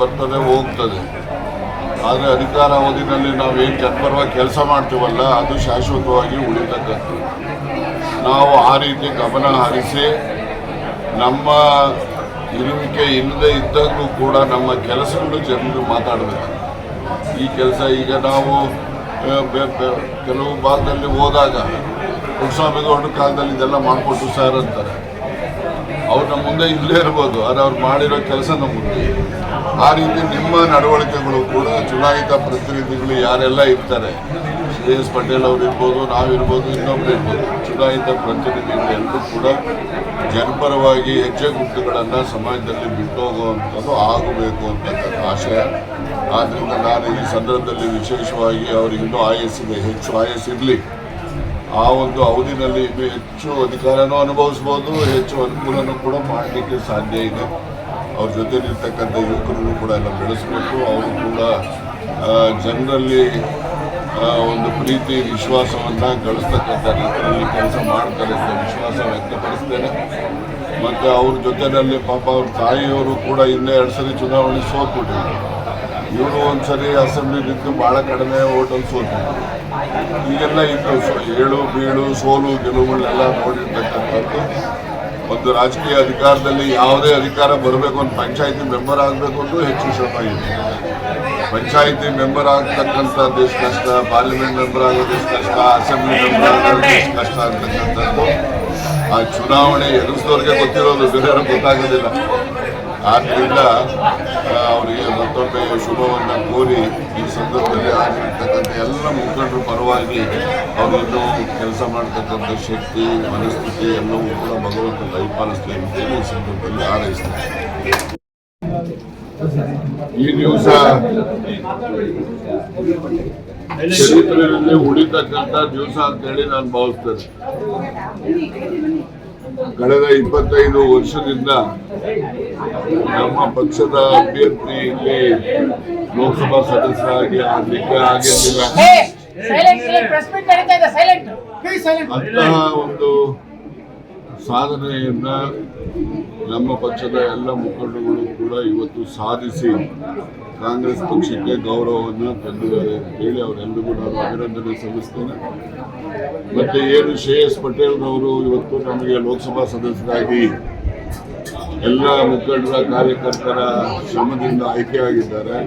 ಬರ್ತದೆ, ಹೋಗ್ತದೆ. ಆದರೆ ಅಧಿಕಾರ ಅವಧಿನಲ್ಲಿ ನಾವೇನು ಜನಪರವಾಗಿ ಕೆಲಸ ಮಾಡ್ತೀವಲ್ಲ, ಅದು ಶಾಶ್ವತವಾಗಿ ಉಳಿತಕ್ಕಂಥದ್ದು ನಾವು ಆ ರೀತಿ ಗಮನ ಹರಿಸಿ, ನಮ್ಮ ಇರುವಿಕೆ ಇಲ್ಲದೆ ಇದ್ದಾಗಲೂ ಕೂಡ ನಮ್ಮ ಕೆಲಸಗಳು ಜನರು ಮಾತಾಡಬೇಕು. ಈ ಕೆಲಸ ಈಗ ನಾವು ಕೆಲವು ಭಾಗದಲ್ಲಿ ಹೋದಾಗ ಕುರುಸ್ವಾಮಿಗೌಡ್ರ ಕಾಲದಲ್ಲಿ ಇದೆಲ್ಲ ಮಾಡಿಕೊಟ್ಟು ಸರ್ ಅಂತಾರೆ. ಅವ್ರು ನಮ್ಮ ಮುಂದೆ ಇಲ್ಲೇ ಇರ್ಬೋದು, ಆದರೆ ಅವ್ರು ಮಾಡಿರೋ ಕೆಲಸ ನಮ್ಮ ಆ ರೀತಿ ನಿಮ್ಮ ನಡವಳಿಕೆಗಳು ಕೂಡ ಚುನಾಯಿತ ಪ್ರತಿನಿಧಿಗಳು ಯಾರೆಲ್ಲ ಇರ್ತಾರೆ ಶ್ರೀ ಎಸ್ ಪಟೇಲ್ ಅವರು ಇರ್ಬೋದು ನಾವಿರ್ಬೋದು ಇನ್ನೊಬ್ರು ಇರ್ಬೋದು, ಚುನಾಯಿತ ಪ್ರತಿನಿಧಿಗಳು ಎಲ್ಲರೂ ಕೂಡ ಜನಪರವಾಗಿ ಹೆಜ್ಜೆ ಗುಟ್ಟುಗಳನ್ನು ಸಮಾಜದಲ್ಲಿ ಬಿಟ್ಟು ಹೋಗುವಂಥದ್ದು ಆಗಬೇಕು ಅಂತಕ್ಕಂಥ ಆಶಯ. ಆದ್ದರಿಂದ ನಾನು ಈ ಸಂದರ್ಭದಲ್ಲಿ ವಿಶೇಷವಾಗಿ ಅವರಿಗಿನ್ನೂ ಆಯಸ್ಸಿದೆ, ಹೆಚ್ಚು ಆಯಸ್ಸಿರಲಿ. ಆ ಒಂದು ಅವಧಿನಲ್ಲಿ ಹೆಚ್ಚು ಅಧಿಕಾರನೂ ಅನುಭವಿಸ್ಬೋದು, ಹೆಚ್ಚು ಅನುಕೂಲನೂ ಕೂಡ ಮಾಡಲಿಕ್ಕೆ ಸಾಧ್ಯ ಇದೆ. ಅವ್ರ ಜೊತೆಲಿರ್ತಕ್ಕಂಥ ಯುವಕರನ್ನು ಕೂಡ ಎಲ್ಲ ಬೆಳೆಸಬೇಕು. ಅವರು ಕೂಡ ಜನರಲ್ಲಿ ಒಂದು ಪ್ರೀತಿ, ವಿಶ್ವಾಸವನ್ನು ಗಳಿಸ್ತಕ್ಕಂಥ ರೀತಿಯಲ್ಲಿ ಕೆಲಸ ಮಾಡ್ತಾರೆ ಅಂತ ವಿಶ್ವಾಸ ವ್ಯಕ್ತಪಡಿಸ್ತೇನೆ. ಮತ್ತು ಅವ್ರ ಜೊತೆಯಲ್ಲಿ ಪಾಪ ಅವ್ರ ತಾಯಿಯವರು ಕೂಡ ಇನ್ನೇ ಎರಡು ಸರಿ ಚುನಾವಣೆ ಸೋತ್ಬಿಟ್ಟಿದ್ರು ಇವರು ಒಂದ್ಸರಿ ಅಸೆಂಬ್ಲಿ ನಿಂತು ಭಾಳ ಕಡಿಮೆ ಓಟಲ್ಲಿ ಸೋತು. ಈಗೆಲ್ಲ ಸೊ- ಏಳು, ಬೀಳು, ಸೋಲು ಗೆಲುವುಗಳನ್ನೆಲ್ಲ ನೋಡಿರ್ತಕ್ಕಂಥದ್ದು. ಒಂದು ರಾಜಕೀಯ ಅಧಿಕಾರದಲ್ಲಿ ಯಾವುದೇ ಅಧಿಕಾರ ಬರಬೇಕು ಅಂತ ಪಂಚಾಯಿತಿ ಮೆಂಬರ್ ಆಗಬೇಕು ಅಂತ ಹೆಚ್ಚು ಶ್ರಮ ಇದೆ. ಪಂಚಾಯಿತಿ ಮೆಂಬರ್ ಆಗ್ತಕ್ಕಂಥದ್ದು ದೇಶ ಕಷ್ಟ, ಪಾರ್ಲಿಮೆಂಟ್ ಮೆಂಬರ್ ಆಗೋದು ಕಷ್ಟ, ಅಸೆಂಬ್ಲಿ ಮೆಂಬರ್ ಆಗೋದು ಕಷ್ಟ ಆಗ್ತಕ್ಕಂಥದ್ದು ಆ ಚುನಾವಣೆ ಎದುರಿಸಿದವ್ರಿಗೆ ಗೊತ್ತಿರೋದು, ಬೇರೆಯವ್ರಿಗೆ ಗೊತ್ತಾಗೋದಿಲ್ಲ. ಆದ್ದರಿಂದ ಅವರಿಗೆ ಮತ್ತೊಮ್ಮೆ ಶುಭವನ್ನು ಕೋರಿ ಈ ಸಂದರ್ಭದಲ್ಲಿ ಆಗಿರ್ತಕ್ಕಂಥ ಎಲ್ಲ ಮುಖಂಡರ ಪರವಾಗಿ ಅವರಿನ್ನೂ ಕೆಲಸ ಮಾಡ್ತಕ್ಕಂಥ ಶಕ್ತಿ, ಮನಸ್ಥಿತಿ ಎಲ್ಲವೂ ಕೂಡ ಭಗವಂತ ಅಂತ ಅಂತೇಳಿ ಈ ಸಂದರ್ಭದಲ್ಲಿ ಹಾರೈಸ್ತೇನೆ ಈ ದಿವಸ ಚರಿತ್ರೆಯಲ್ಲಿ ಉಳಿತಕ್ಕಂಥ ದಿವಸ ಅಂತೇಳಿ ನಾನು ಭಾವಿಸ್ತೇನೆ. ಕಳೆದ ಇಪ್ಪತ್ತೈದು ವರ್ಷದಿಂದ ನಮ್ಮ ಪಕ್ಷದ ಅಭ್ಯರ್ಥಿ ಇಲ್ಲಿ ಲೋಕಸಭಾ ಸದಸ್ಯರಾಗಿ ಆಗಲಿಕ್ಕೆ ಆಗಿರಲಿಲ್ಲ. ಸೈಲೆಂಟ್ ಸೈಲೆಂಟ್ ಪ್ರೆಸ್ ಮೀಟ್ ನಡೀತಾ ಸೈಲೆಂಟ್ ಪ್ಲೀಸ್ ಸೈಲೆಂಟ್ ಅಂತಹ ಒಂದು ಸಾಧನೆಯನ್ನ ನಮ್ಮ ಪಕ್ಷದ ಎಲ್ಲ ಮುಖಂಡಗಳು ಕೂಡ ಇವತ್ತು ಸಾಧಿಸಿ ಕಾಂಗ್ರೆಸ್ ಪಕ್ಷಕ್ಕೆ ಗೌರವವನ್ನು ತಂದಿದ್ದಾರೆ ಅಂತ ಹೇಳಿ ಅವರೆಲ್ಲರಿಗೂ ನಾನು ಅಭಿನಂದನೆ ಸಲ್ಲಿಸ್ತೇನೆ. ಮತ್ತೆ ಏನು ಶ್ರೇಯಸ್ ಪಟೇಲ್ನವರು ಇವತ್ತು ನಮಗೆ ಲೋಕಸಭಾ ಸದಸ್ಯರಾಗಿ ಎಲ್ಲ ಮುಖಂಡರ ಕಾರ್ಯಕರ್ತರ ಶ್ರಮದಿಂದ ಆಯ್ಕೆಯಾಗಿದ್ದಾರೆ.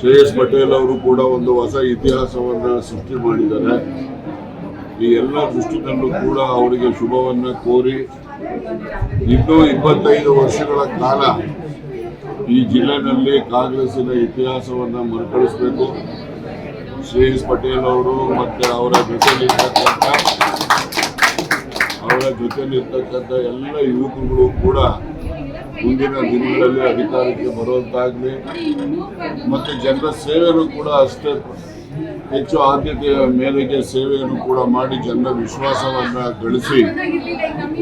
ಶ್ರೇಯಸ್ ಪಟೇಲ್ ಅವರು ಕೂಡ ಒಂದು ಹೊಸ ಇತಿಹಾಸವನ್ನು ಸೃಷ್ಟಿ ಮಾಡಿದ್ದಾರೆ. ಈ ಎಲ್ಲ ದೃಷ್ಟಿನಲ್ಲೂ ಕೂಡ ಅವರಿಗೆ ಶುಭವನ್ನು ಕೋರಿ ಇನ್ನೂ ಇಪ್ಪತ್ತೈದು ವರ್ಷಗಳ ಕಾಲ ಈ ಜಿಲ್ಲೆಯಲ್ಲಿ ಕಾಂಗ್ರೆಸ್ಸಿನ ಇತಿಹಾಸವನ್ನು ಮರುಕಳಿಸಬೇಕು. ಶ್ರೇಯಸ್ ಪಟೇಲ್ ಅವರು ಮತ್ತು ಅವರ ಜೊತೆಯಲ್ಲಿರ್ತಕ್ಕಂಥ ಅವರ ಜೊತೆಯಲ್ಲಿರ್ತಕ್ಕಂಥ ಎಲ್ಲ ಯುವಕರುಗಳು ಕೂಡ ಮುಂದಿನ ದಿನಗಳಲ್ಲಿ ಅಧಿಕಾರಕ್ಕೆ ಬರುವಂತಾಗಲಿ. ಮತ್ತು ಜನರ ಸೇವೆಯನ್ನು ಕೂಡ ಅಷ್ಟೇ ಹೆಚ್ಚು ಆದ್ಯತೆಯ ಮೇರೆಗೆ ಸೇವೆಯನ್ನು ಕೂಡ ಮಾಡಿ ಜನರ ವಿಶ್ವಾಸವನ್ನು ಗಳಿಸಿ,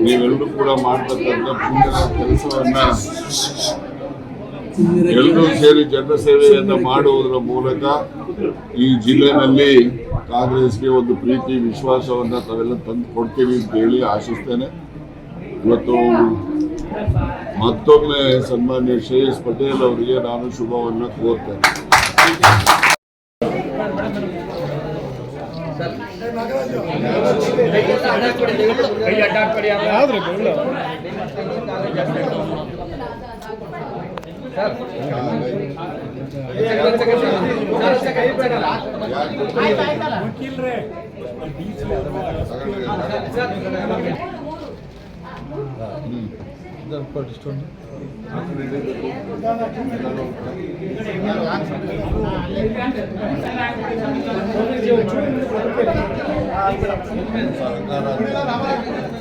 ನೀವೆಲ್ಲರೂ ಕೂಡ ಮಾಡ್ತಕ್ಕಂಥ ಮುಂದಿನ ಕೆಲಸವನ್ನ ಎಲ್ಲರೂ ಸೇರಿ ಜನಸೇವೆಯನ್ನು ಮಾಡುವುದರ ಮೂಲಕ ಈ ಜಿಲ್ಲೆನಲ್ಲಿ ಕಾಂಗ್ರೆಸ್ಗೆ ಒಂದು ಪ್ರೀತಿ ವಿಶ್ವಾಸವನ್ನು ತಾವೆಲ್ಲ ತಂದು ಕೊಡ್ತೀವಿ ಅಂತ ಹೇಳಿ ಆಶಿಸ್ತೇನೆ. ಇವತ್ತು ಮತ್ತೊಮ್ಮೆ ಸನ್ಮಾನ್ಯ ಶ್ರೇಯಸ್ ಪಟೇಲ್ ಅವರಿಗೆ ನಾನು ಶುಭವನ್ನು ಕೋರ್ತೇನೆ. ವಾಪಸ್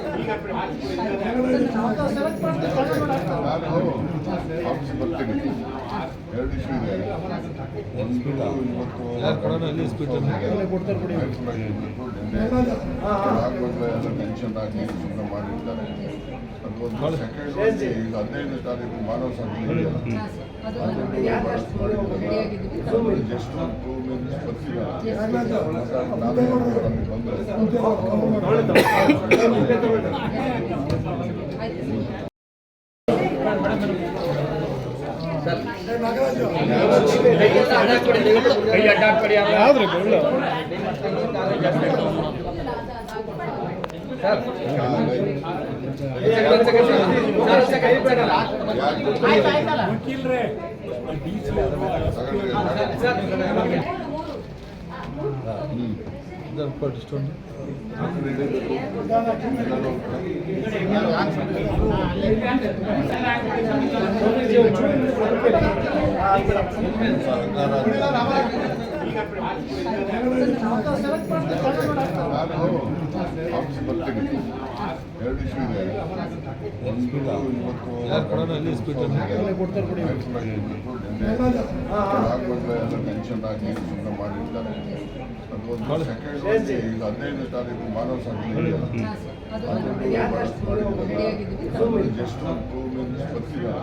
ಬರ್ತೀನಿ ಎರಡು ಇಶ್ಯೂ ಇದೆ ಒಂದು ಇವತ್ತು ಆಗ್ಬಾರ್ದು ಎಲ್ಲ ಟೆನ್ಷನ್ ಆಗಿ ಸುಮ್ಮನೆ ಮಾಡಿರ್ತಾರೆ. ಅದೊಂದು ಸೆಕೆಂಡ್ ಈಗ ಹದಿನೈದನೇ ತಾರೀಕು ಮಾನವ ಸಂಘ ಇದೆಯಲ್ಲ ಜಸ್ಟ್ ಟೂ ಮಿನಿಟ್ಸ್ ಬರ್ತಿದ್ದಾರೆ ಬಂದರೆ ಆಯ್ತು ಆಯ್ತಲ್ಲ ನಾನು ಆಫೀಸ್ ಬರ್ತೀನಿ ಎರಡು ಇಶ್ಯೂ ಇದೆ ಒಂದು ಇವತ್ತು ಟೆನ್ಷನ್ ಆಗಿ ಸುಮ್ಮನೆ ಮಾಡಿರ್ತಾರೆ ಅದು ಒಂದು ಸೆಕೆಂಡ್ ಈಗ ಹದಿನೈದನೇ ತಾರೀಕು ಮಾನವ ಸಂಘ ಜಸ್ಟ್ ಟೂ ಮಿನಿಟ್ಸ್ ಬರ್ತೀರಾ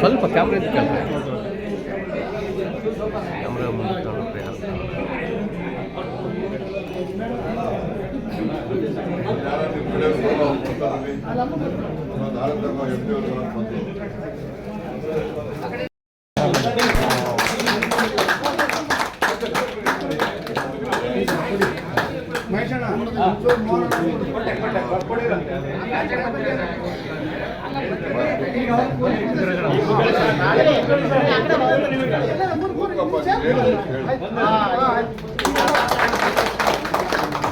ಸ್ವಲ್ಪ ಕ್ಯಾಮ್ರಾ ಕ್ಯಾಮ್ರಾ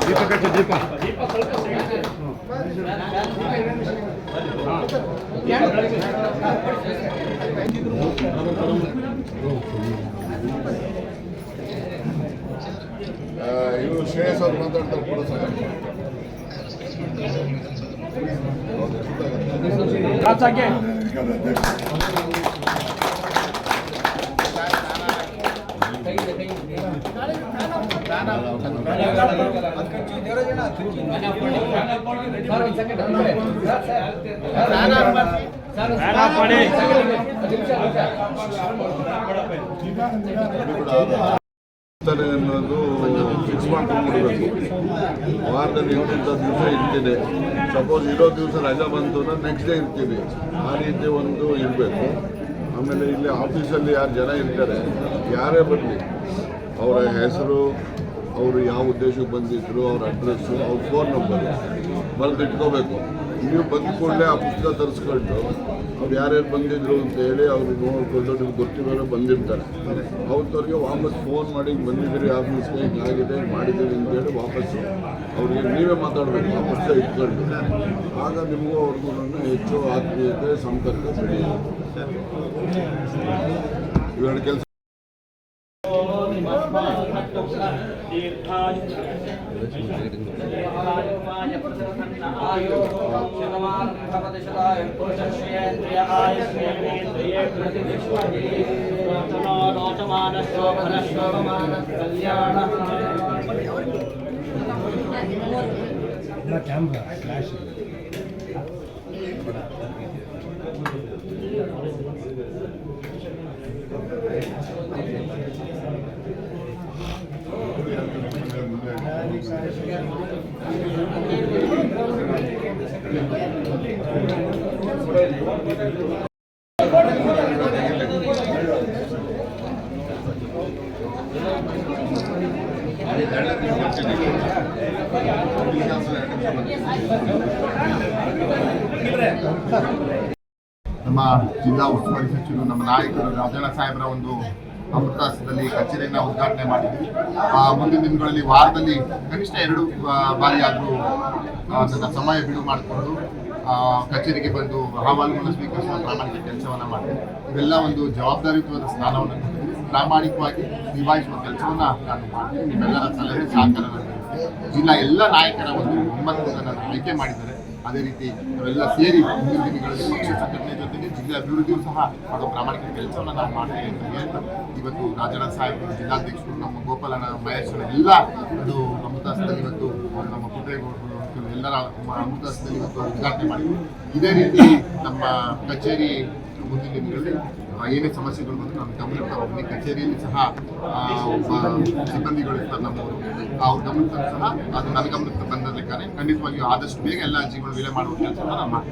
ಕ್ಯಾಮ್ರಾ ಮುಂದೆ ತಗೊಳ್ರಿ. ಇವರು ಶ್ರೇಯಸ್ ಅವ್ರು ಮಾತಾಡ್ತಾರೆ ಕೂಡ ಅನ್ನೋದು ಫಿಕ್ಸ್ ಮಾಡ್ಕೊಂಡ್ಬಿಡ್ಬೇಕು. ವಾರದಲ್ಲಿ ದಿವಸ ಇರ್ತೀನಿ ಸಪೋಸ್ ಇರೋ ದಿವಸ ರಜಾ ಬಂತು ಅಂದ್ರೆ ನೆಕ್ಸ್ಟ್ ಡೇ ಇರ್ತೀವಿ. ಆ ರೀತಿ ಒಂದು ಇರಬೇಕು. ಆಮೇಲೆ ಇಲ್ಲಿ ಆಫೀಸಲ್ಲಿ ಯಾರು ಜನ ಇರ್ತಾರೆ, ಯಾರೇ ಬರಲಿ, ಅವರ ಹೆಸರು ಅವರು ಯಾವ ಉದ್ದೇಶಕ್ಕೆ ಬಂದಿದ್ರು, ಅವ್ರ ಅಡ್ರೆಸ್ಸು ಅವ್ರ ಫೋನ್ ನಂಬರ್ ಬರೆದು ಇಟ್ಕೋಬೇಕು ನೀವು ಬಂದ ಕೂಡಲೇ ಆ ಪುಸ್ತಕ ತರಿಸ್ಕೊಂಡು ಅವ್ರು ಯಾರ್ಯಾರು ಬಂದಿದ್ರು ಅಂತ ಹೇಳಿ ಅವ್ರು ನೋಡಿಕೊಂಡು ನಿಮ್ಗೆ ಗೊತ್ತಿರೋರು ಬಂದಿರ್ತಾರೆ. ಅವ್ರವ್ರಿಗೆ ವಾಪಸ್ ಫೋನ್ ಮಾಡಿ ಬಂದಿದ್ದೀರಿ ಆಫೀಸ್ಗೆ ಹಿಂಗಾಗಿದೆ ಆಗಿದೆ ಮಾಡಿದ್ದೀರಿ ಅಂತೇಳಿ ವಾಪಸ್ಸು ಅವ್ರಿಗೆ ನೀವೇ ಮಾತಾಡಬೇಕು ಆ ಪುಸ್ತಕ ಇಟ್ಕೊಂಡು. ಆಗ ನಿಮಗೂ ಅವ್ರಿಗೂ ಹೆಚ್ಚು ಆತ್ಮೀಯತೆ, ಸಂಪರ್ಕ ಬೆಳೆಯುತ್ತೆ. ಇವೆರಡು ಕೆಲಸ Camera, flashing. ನಮ್ಮ ಜಿಲ್ಲಾ ಉಸ್ತುವಾರಿ ಸಚಿವರು ನಮ್ಮ ನಾಯಕರು ರಾಜಣ್ಣ ಸಾಹೇಬರ ಒಂದು ಅಮೃತಾಸದಲ್ಲಿ ಕಚೇರಿಯನ್ನು ಉದ್ಘಾಟನೆ ಮಾಡಿದ್ವಿ. ಆ, ಮುಂದಿನ ದಿನಗಳಲ್ಲಿ ವಾರದಲ್ಲಿ ಕನಿಷ್ಠ ಎರಡು ಬಾರಿ ಆದರೂ ನನ್ನ ಸಮಯ ಬಿಡು ಮಾಡಿಕೊಂಡು ಕಚೇರಿಗೆ ಬಂದು ಅಹವಾಲುಗಳನ್ನು ಸ್ವೀಕರಿಸುವ ಪ್ರಾಮಾಣಿಕ ಕೆಲಸವನ್ನು ಮಾಡಿದೆ ಇವೆಲ್ಲ ಒಂದು ಜವಾಬ್ದಾರಿಯುತವಾದ ಸ್ಥಾನವನ್ನು ಪ್ರಾಮಾಣಿಕವಾಗಿ ನಿಭಾಯಿಸುವ ಕೆಲಸವನ್ನು ನಾನು ಮಾಡ್ತೀನಿ. ನಿಮ್ಮೆಲ್ಲರ ಸಲಹೆ ಸಹಕಾರ ಜಿಲ್ಲಾ ಎಲ್ಲ ನಾಯಕರ ಒಂದು ಒಮ್ಮತದಿಂದ ನನ್ನ ಆಯ್ಕೆ ಮಾಡಿದ್ದಾರೆ. ಅದೇ ರೀತಿ ನಾವೆಲ್ಲ ಸೇರಿ ಮುಂದಿನ ದಿನಗಳಲ್ಲಿ ಪಕ್ಷ ಸಂಘಟನೆ ಜೊತೆಗೆ ಜಿಲ್ಲೆ ಅಭಿವೃದ್ಧಿಯೂ ಸಹ ಮಾಡೋ ಪ್ರಾಮಾಣಿಕ ಕೆಲಸವನ್ನು ನಾವು ಮಾಡ್ತೇವೆ ಅಂತ ಹೇಳ್ತಾ ಇವತ್ತು ರಾಜಣ್ಣ ಸಾಹೇಬ್ ಜಿಲ್ಲಾಧ್ಯಕ್ಷರು, ನಮ್ಮ ಗೋಪಾಲನ ಮಹೇಶ್ವರ ಎಲ್ಲ ಅದು ಅಮೃತಾಸದಲ್ಲಿ ಇವತ್ತು ನಮ್ಮ ಪುಟ್ಟೇಗೌಡರು ಎಲ್ಲರ ಅಮೃತಾಸದಲ್ಲಿ ಇವತ್ತು ಉದ್ಘಾಟನೆ ಮಾಡಿದ್ವಿ ಇದೇ ರೀತಿ ನಮ್ಮ ಕಚೇರಿ ಮುಂದಿನ ದಿನಗಳಲ್ಲಿ ಏನೇ ಸಮಸ್ಯೆಗಳು ಬಂದು ನಮ್ಮ ಗಮನಕ್ಕೆ ಹೋಗಿ ಕಚೇರಿಯಲ್ಲಿ ಸಹ ಒಬ್ಬ ಸಿಬ್ಬಂದಿಗಳು ಇರ್ತಾರೆ ನಮ್ಮವರು ಅವ್ರ ಗಮನಕ್ಕೆ ಸಹ ಅದು ನನ್ನ ಗಮನಕ್ಕೆ ಬಂದ ಲೆಕ್ಕನೆ ಖಂಡಿತವಾಗಿಯೂ ಆದಷ್ಟು ಬೇಗ ಎಲ್ಲ ಜೀವನ ವಿಲೆ ಮಾಡುವ ಕೆಲಸವನ್ನು ನಾನು ಮಾಡ್ತೀನಿ